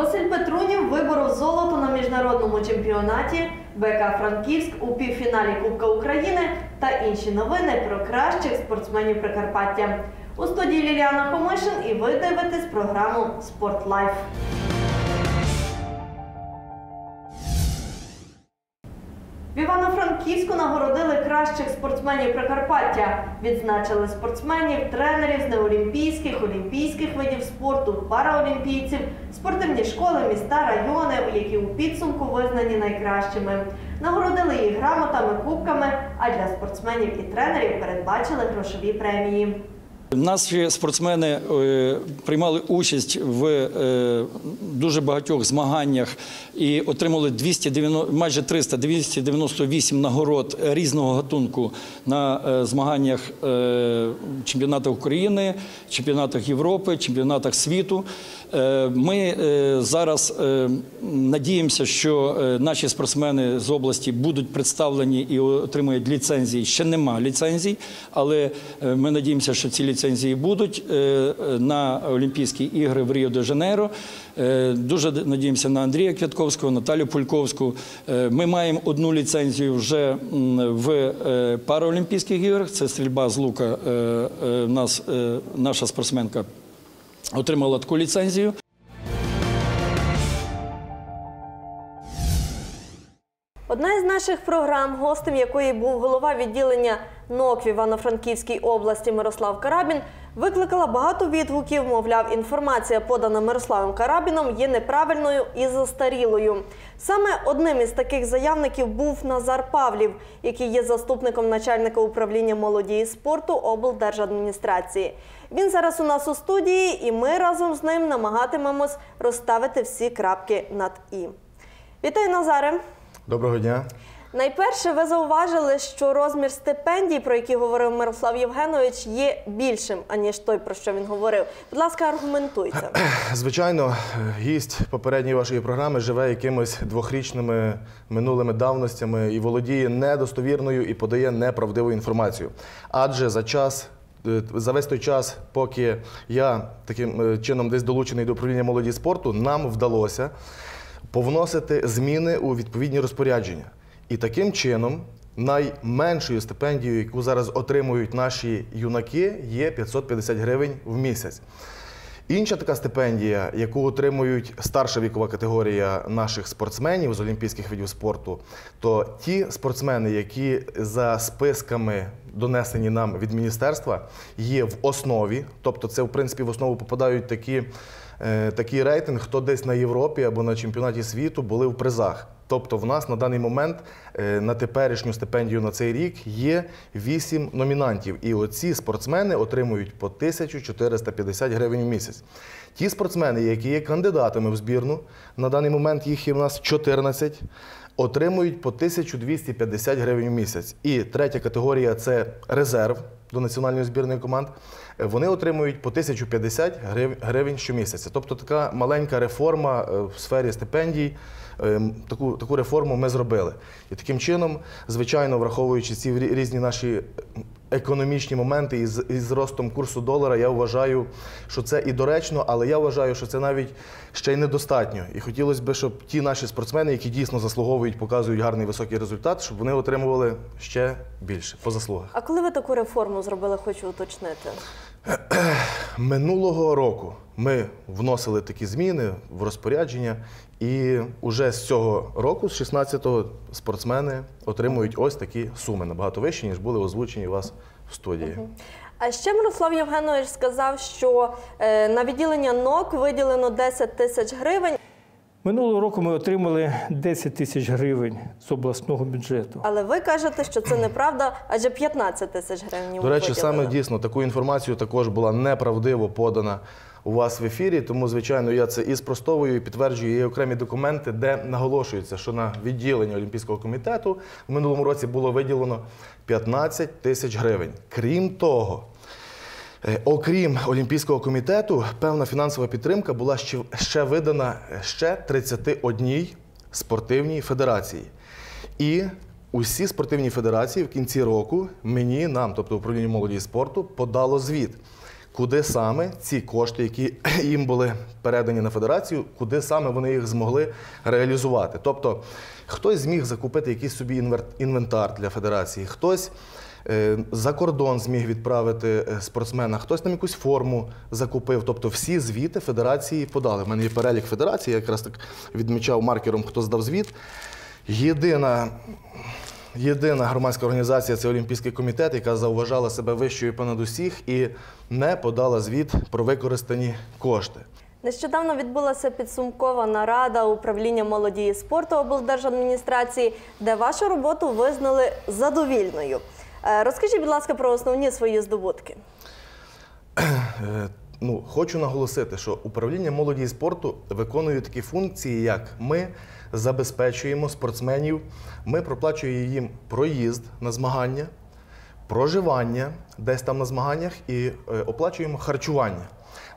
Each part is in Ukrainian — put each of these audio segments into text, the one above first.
Василь Петрунів виборов золото на міжнародному чемпіонаті, БК Франківськ у півфіналі Кубка України та інші новини про кращих спортсменів Прикарпаття. У студії Ліліана Хомишин і ви дивитесь програму Спорт Лайф. В Івано-Франківську нагородили кращих спортсменів Прикарпаття. Відзначили спортсменів, тренерів з неолімпійських, олімпійських видів спорту, параолімпійців, спортивні школи, міста, райони, які у підсумку визнані найкращими. Нагородили їх грамотами, кубками, а для спортсменів і тренерів передбачили грошові премії. Наші спортсмени е, приймали участь в е, дуже багатьох змаганнях і отримали 290, майже 300, 298 нагород різного гатунку на е, змаганнях чемпіонатах України, чемпіонатах Європи, чемпіонатах світу. Е, Ми е, зараз е, надіємося, що наші спортсмени з області будуть представлені і отримують ліцензії. Ще нема ліцензій, але ми надіємося, що ці ліцензії будуть на Олімпійські ігри в Ріо-де-Жанейро. Е, Дуже надіємося на Андрія Квятковського, Наталю Пульковську. Ми маємо одну ліцензію вже в параолімпійських іграх. Це стрільба з лука. Нас наша спортсменка отримала таку ліцензію. Одна із наших програм, гостем якої був голова відділення НОК в Івано-Франківській області Мирослав Карабін, викликала багато відгуків. Мовляв, інформація, подана Мирославом Карабіном, є неправильною і застарілою. Саме одним із таких заявників був Назар Павлів, який є заступником начальника управління молоді і спорту облдержадміністрації. Він зараз у нас у студії, і ми разом з ним намагатимемось розставити всі крапки над і. Вітаю, Назаре! Доброго дня. Найперше, ви зауважили, що розмір стипендій, про які говорив Мирослав Євгенович, є більшим, аніж той, про що він говорив. Будь ласка, аргументуйте. Звичайно, гість попередньої вашої програми живе якимись двохрічними минулими давностями і володіє недостовірною і подає неправдиву інформацію. Адже за час. Е, За весь той час, поки я таким е, чином десь долучений до управління молоді спорту, нам вдалося повносити зміни у відповідні розпорядження. І таким чином найменшою стипендією, яку зараз отримують наші юнаки, є 550 гривень в місяць. Інша така стипендія, яку отримують старша вікова категорія наших спортсменів з олімпійських видів спорту, то ті спортсмени, які за списками донесені нам від міністерства, є в основі, тобто це в принципі в основу попадають такі, такий рейтинг, хто десь на Європі або на чемпіонаті світу були в призах. Тобто в нас на даний момент е, на теперішню стипендію на цей рік є 8 номінантів. І оці спортсмени отримують по 1450 гривень в місяць. Ті спортсмени, які є кандидатами в збірну, на даний момент їх є в нас 14, отримують по 1250 гривень в місяць. І третя категорія це резерв до національної збірної команд. Е, Вони отримують по 1050 грив- гривень щомісяця. Тобто така маленька реформа е, в сфері стипендій. Ем, Таку, таку реформу ми зробили. І таким чином, звичайно, враховуючи ці рі- різні наші економічні моменти із, із ростом курсу долара, я вважаю, що це і доречно, але я вважаю, що це навіть ще й недостатньо. І хотілося б, щоб ті наші спортсмени, які дійсно заслуговують, показують гарний високий результат, щоб вони отримували ще більше по заслугах. А коли ви таку реформу зробили, хочу уточнити. Минулого року ми вносили такі зміни в розпорядження, і вже з цього року, з 16-го, спортсмени отримують ось такі суми набагато вищі, ніж були озвучені у вас в студії. А ще Мирослав Євгенович сказав, що е, на відділення НОК виділено 10 тисяч гривень, Минулого року ми отримали 10 тисяч гривень з обласного бюджету. але ви кажете, що це неправда, адже 15 тисяч гривень. До речі, виділили. саме дійсно таку інформацію також була неправдиво подана у вас в ефірі. Тому, звичайно, я це і спростовую, і підтверджую є окремі документи, де наголошується, що на відділення Олімпійського комітету в минулому році було виділено 15 тисяч гривень. Крім того, Окрім Олімпійського комітету, певна фінансова підтримка була ще, видана ще 31 спортивній федерації. І усі спортивні федерації в кінці року мені, нам, тобто управлінню молоді і спорту, подало звіт. куди саме ці кошти, які їм були передані на федерацію, куди саме вони їх змогли реалізувати. Тобто хтось зміг закупити якийсь собі інвентар для федерації, хтось е, за кордон зміг відправити е, спортсмена, хтось там якусь форму закупив. Тобто всі звіти федерації подали. У мене є перелік федерації, я якраз так відмічав маркером, хто здав звіт. Єдина Єдина громадська організація це Олімпійський комітет, яка зауважала себе вищою понад усіх і не подала звіт про використані кошти. Нещодавно відбулася підсумкова нарада управління молоді і спорту облдержадміністрації, де вашу роботу визнали задовільною. Е, Розкажіть, будь ласка, про основні свої здобутки. Е, Ну, хочу наголосити, що управління молоді і спорту виконує такі функції, як ми забезпечуємо спортсменів, ми проплачуємо їм проїзд на змагання, проживання десь там на змаганнях і е, оплачуємо харчування.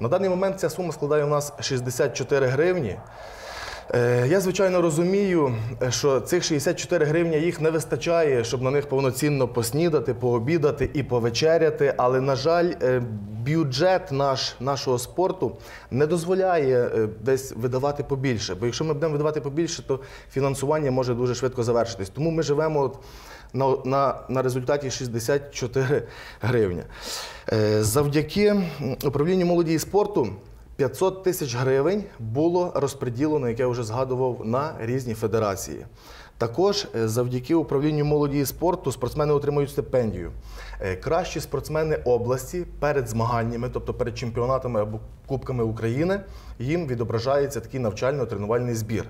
На даний момент ця сума складає у нас 64 гривні. Е, Я, звичайно, розумію, що цих 64 гривні їх не вистачає, щоб на них повноцінно поснідати, пообідати і повечеряти. Але, на жаль, е, бюджет наш, нашого спорту не дозволяє е, десь видавати побільше. Бо якщо ми будемо видавати побільше, то фінансування може дуже швидко завершитись. Тому ми живемо от на, на, на результаті 64 гривні. Завдяки управлінню молоді і спорту 500 тисяч гривень було розподілено, як я вже згадував, на різні федерації. Також е, завдяки управлінню молоді і спорту спортсмени отримують стипендію. Е, Кращі спортсмени області перед змаганнями, тобто перед чемпіонатами або Кубками України, їм відображається такий навчально-тренувальний збір.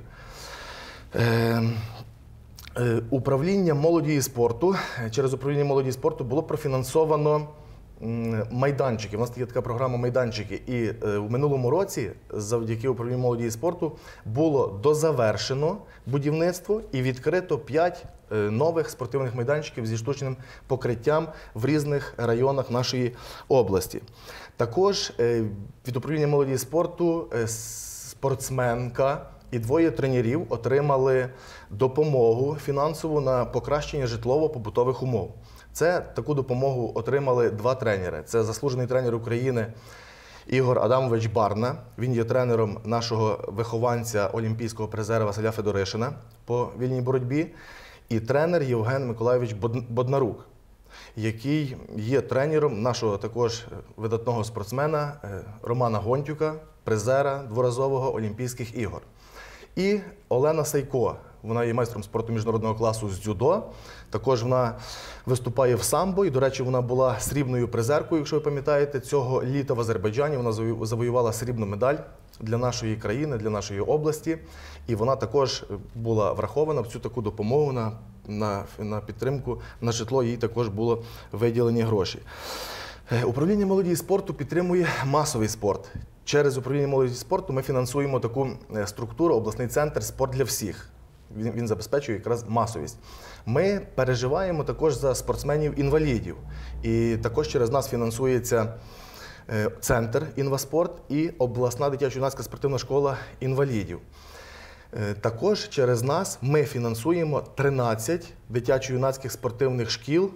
Е, Управління молоді і спорту через управління молоді і спорту було профінансовано майданчики. У нас є така програма майданчики. І е, в минулому році, завдяки управлінню молоді і спорту, було дозавершено будівництво і відкрито 5 нових спортивних майданчиків зі штучним покриттям в різних районах нашої області. Також е, від управління молоді і спорту е, спортсменка і двоє тренерів отримали допомогу фінансову на покращення житлово-побутових умов. Це таку допомогу отримали два тренери. Це заслужений тренер України Ігор Адамович Барна. Він є тренером нашого вихованця олімпійського призера Василя Федоришина по вільній боротьбі, і тренер Євген Миколайович Боднарук, який є тренером нашого також видатного спортсмена е, Романа Гонтюка, призера дворазового Олімпійських ігор. І Олена Сайко. Вона є майстром спорту міжнародного класу з дзюдо. Також вона виступає в самбо. І, до речі, вона була срібною призеркою, якщо ви пам'ятаєте, цього літа в Азербайджані. Вона завою- завоювала срібну медаль для нашої країни, для нашої області. І вона також була врахована в цю таку допомогу на, на, на підтримку на житло. Їй також було виділені гроші. Е, Управління молоді і спорту підтримує масовий спорт. Через управління молоді і спорту ми фінансуємо таку е, структуру, обласний центр спорт для всіх. Він, він забезпечує якраз масовість. Ми переживаємо також за спортсменів-інвалідів. І також через нас фінансується е, центр інваспорт і обласна дитячо-юнацька спортивна школа інвалідів. Е, Також через нас ми фінансуємо 13 дитячо-юнацьких спортивних шкіл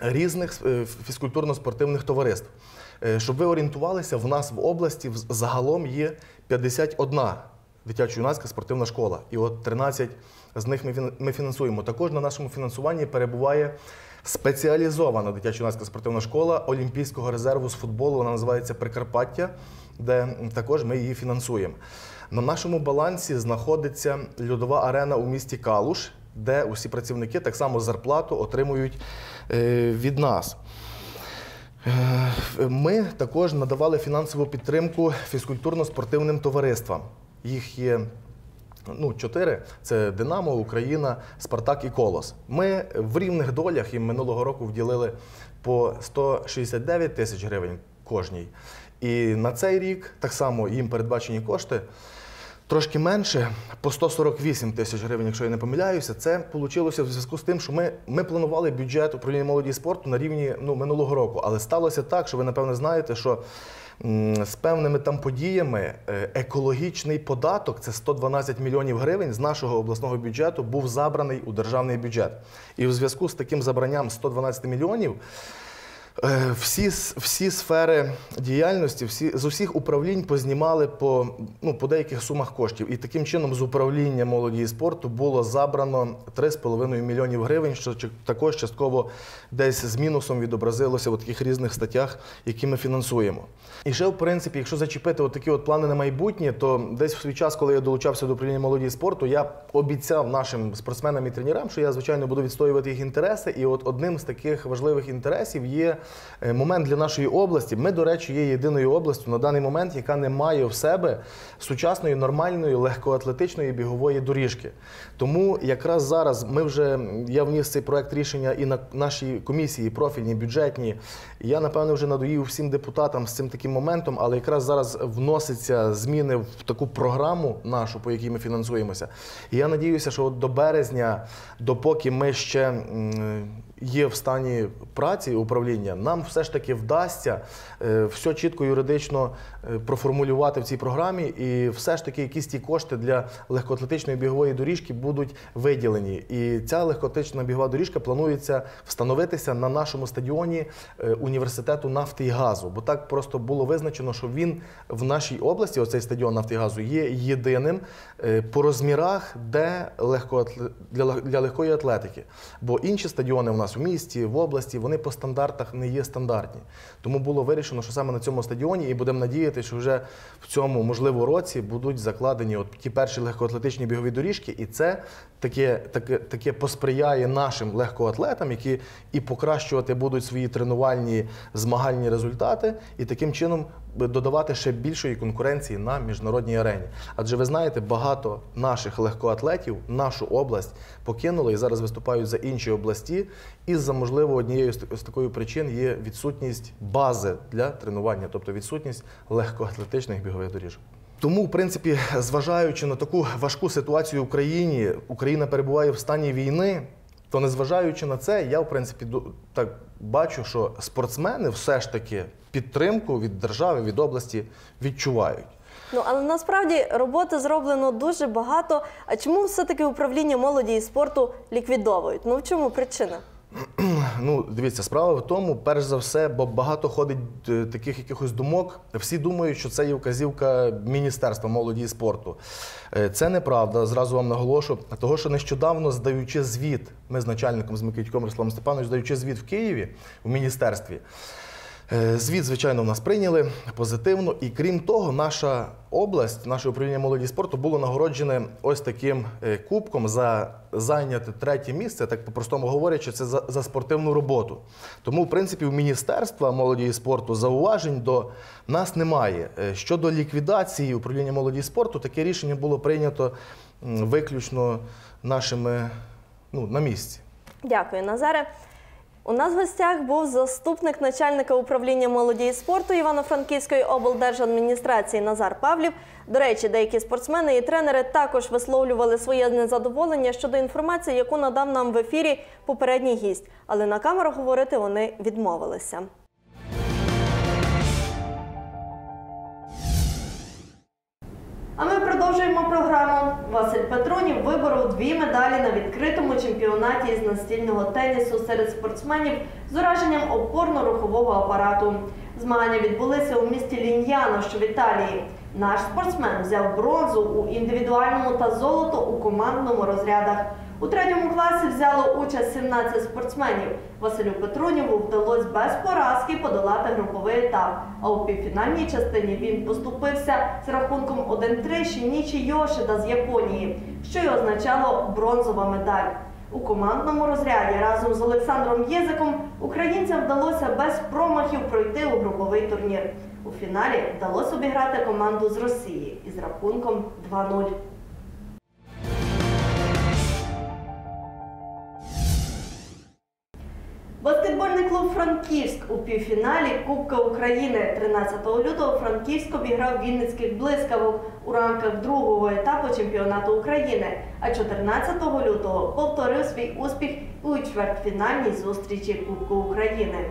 різних е, фізкультурно-спортивних товариств. Щоб ви орієнтувалися, в нас в області загалом є 51 дитячо-юнацька спортивна школа. І от 13 з них ми фінансуємо. Також на нашому фінансуванні перебуває спеціалізована дитячо-юнацька спортивна школа Олімпійського резерву з футболу. Вона називається Прикарпаття, де також ми її фінансуємо. На нашому балансі знаходиться льодова арена у місті Калуш, де усі працівники так само зарплату отримують е, від нас. Е, Ми також надавали фінансову підтримку фізкультурно-спортивним товариствам. Їх є ну, чотири: це Динамо, Україна, Спартак і Колос. Ми в рівних долях їм минулого року вділили по 169 тисяч гривень кожній. І на цей рік так само їм передбачені кошти. Трошки менше, по 148 тисяч гривень, якщо я не помиляюся, це вийшло в зв'язку з тим, що ми, ми планували бюджет управління молоді і спорту на рівні ну, минулого року. Але сталося так, що ви напевно знаєте, що з певними там подіями е, екологічний податок це 112 мільйонів гривень з нашого обласного бюджету був забраний у державний бюджет. І в зв'язку з таким забранням 112 мільйонів. Е, Всі, всі сфери діяльності, всі, з усіх управлінь познімали по, ну, по деяких сумах коштів. І таким чином з управління молоді і спорту було забрано 3,5 мільйонів гривень, що також частково десь з мінусом відобразилося в таких різних статтях, які ми фінансуємо. І ще, в принципі, якщо зачепити от такі от плани на майбутнє, то десь в свій час, коли я долучався до управління молоді і спорту, я обіцяв нашим спортсменам і тренерам, що я, звичайно, буду відстоювати їх інтереси. І от одним з таких важливих інтересів є момент для нашої області. Ми, до речі, є єдиною областю на даний момент, яка не має в себе сучасної, нормальної, легкоатлетичної бігової доріжки. Тому якраз зараз ми вже я вніс цей проект рішення і на нашій комісії профільній, бюджетній. Я напевно вже надоїв всім депутатам з цим таким моментом, але якраз зараз вносяться зміни в таку програму нашу, по якій ми фінансуємося. І я надіюся, що от до березня, допоки ми ще є в стані праці управління, нам все ж таки вдасться е, все чітко юридично е, проформулювати в цій програмі, і все ж таки якісь ті кошти для легкоатлетичної бігової доріжки будуть виділені. І ця легкоатлетична бігова доріжка планується встановитися на нашому стадіоні е, університету нафти і газу. Бо так просто було визначено, що він в нашій області, оцей стадіон нафти і газу, є єдиним по розмірах, де для, для легкої атлетики. Бо інші стадіони в нас у місті, в області, вони по стандартах не є стандартні. Тому було вирішено, що саме на цьому стадіоні, і будемо надіятися, що вже в цьому можливо році будуть закладені от ті перші легкоатлетичні бігові доріжки, і це таке, таке, таке посприяє нашим легкоатлетам, які і покращувати будуть свої тренувальні змагальні результати, і таким чином додавати ще більшої конкуренції на міжнародній арені. Адже ви знаєте, багато наших легкоатлетів нашу область покинули і зараз виступають за інші області. І за можливо однією з такої причин є відсутність бази для тренування, тобто відсутність легкоатлетичних бігових доріжок. Тому, в принципі, зважаючи на таку важку ситуацію в Україні, Україна перебуває в стані війни. То незважаючи на це, я в принципі так бачу, що спортсмени все ж таки підтримку від держави, від області відчувають. Ну але насправді роботи зроблено дуже багато. А чому все-таки управління молоді і спорту ліквідовують? Ну в чому причина? Ну, дивіться, справа в тому, перш за все, бо багато ходить е, таких якихось думок. Всі думають, що це є вказівка Міністерства молоді і спорту. Е, Це неправда, зразу вам наголошу. Того, що нещодавно здаючи звіт, ми з начальником з Микитьком Русланом Степановичем, здаючи звіт в Києві в міністерстві. Е, Звіт, звичайно, в нас прийняли позитивно, і крім того, наша область, наше управління молоді спорту було нагороджене ось таким е, кубком за зайняте третє місце, так по-простому говорячи, це за, за спортивну роботу. Тому, в принципі, у Міністерства молоді і спорту зауважень до нас немає. Е, Щодо ліквідації управління молоді і спорту, таке рішення було прийнято виключно нашими ну, на місці. Дякую, Назаре. У нас в гостях був заступник начальника управління молоді і спорту Івано-Франківської облдержадміністрації Назар Павлів. До речі, деякі спортсмени і тренери також висловлювали своє незадоволення щодо інформації, яку надав нам в ефірі попередній гість. Але на камеру говорити вони відмовилися. А ми продовжуємо програму. Василь Петронів виборов дві медалі на відкритому чемпіонаті із настільного тенісу серед спортсменів з ураженням опорно-рухового апарату. Змагання відбулися у місті Ліньяно, що в Італії. Наш спортсмен взяв бронзу у індивідуальному та золото у командному розрядах. У третьому класі взяло участь 17 спортсменів. Василю Петрунєву вдалося без поразки подолати груповий етап. А у півфінальній частині він поступився з рахунком 1-3 Шінічі Йошида з Японії, що й означало бронзова медаль. У командному розряді разом з Олександром Єзиком українцям вдалося без промахів пройти у груповий турнір. У фіналі вдалося обіграти команду з Росії із рахунком 2-0. Франківськ у півфіналі Кубка України 13 лютого Франківськ обіграв Вінницьких блискавок у рамках другого етапу чемпіонату України. А 14 лютого повторив свій успіх у чвертьфінальній зустрічі Кубку України.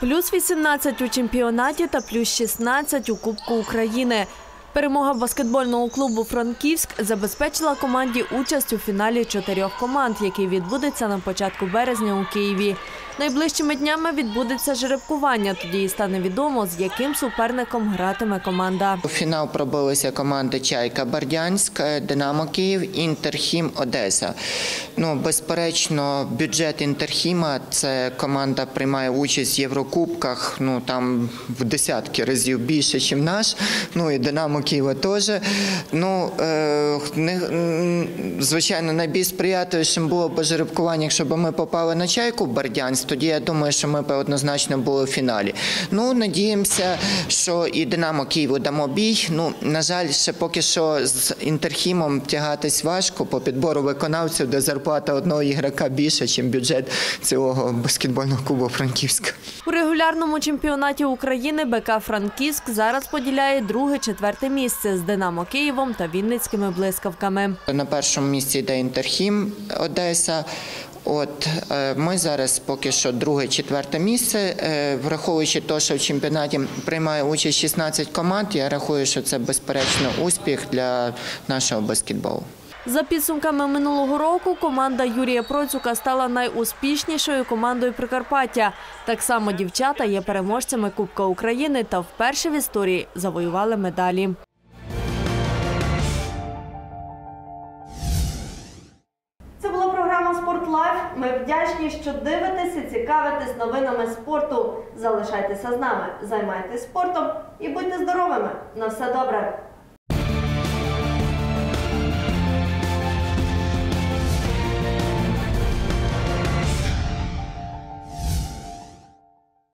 Плюс 18 у чемпіонаті та плюс 16 у Кубку України. Перемога баскетбольного клубу Франківськ забезпечила команді участь у фіналі чотирьох команд, який відбудеться на початку березня у Києві. Найближчими днями відбудеться жеребкування. Тоді і стане відомо, з яким суперником гратиме команда. У фінал пробилися команди Чайка Бердянськ, Динамо Київ, Інтерхім Одеса. Ну, безперечно, бюджет Інтерхіма це команда приймає участь в Єврокубках. Ну там в десятки разів більше, ніж наш. Ну і Динамо Києва теж. Ну не, звичайно, найбільш сприятливішим було б жеребкування, якщо б ми попали на чайку Бердянськ, тоді я думаю, що ми б однозначно були в фіналі. Ну, надіємося, що і Динамо Києву дамо бій. Ну, на жаль, ще поки що з Інтерхімом тягатись важко по підбору виконавців, де зарплата одного ігрока більше, ніж бюджет цього баскетбольного клубу Франківська. У регулярному чемпіонаті України БК Франківськ зараз поділяє друге-четверте місце з Динамо Києвом та Вінницькими блискавками. На першому місці йде Інтерхім Одеса. От е, ми зараз поки що друге, четверте місце. Е, Враховуючи те, що в чемпіонаті приймає участь 16 команд, я рахую, що це безперечно успіх для нашого баскетболу. За підсумками минулого року команда Юрія Процюка стала найуспішнішою командою Прикарпаття. Так само дівчата є переможцями Кубка України та вперше в історії завоювали медалі. Вдячні, що дивитесь і цікавитесь новинами спорту. Залишайтеся з нами, займайтесь спортом і будьте здоровими. На все добре.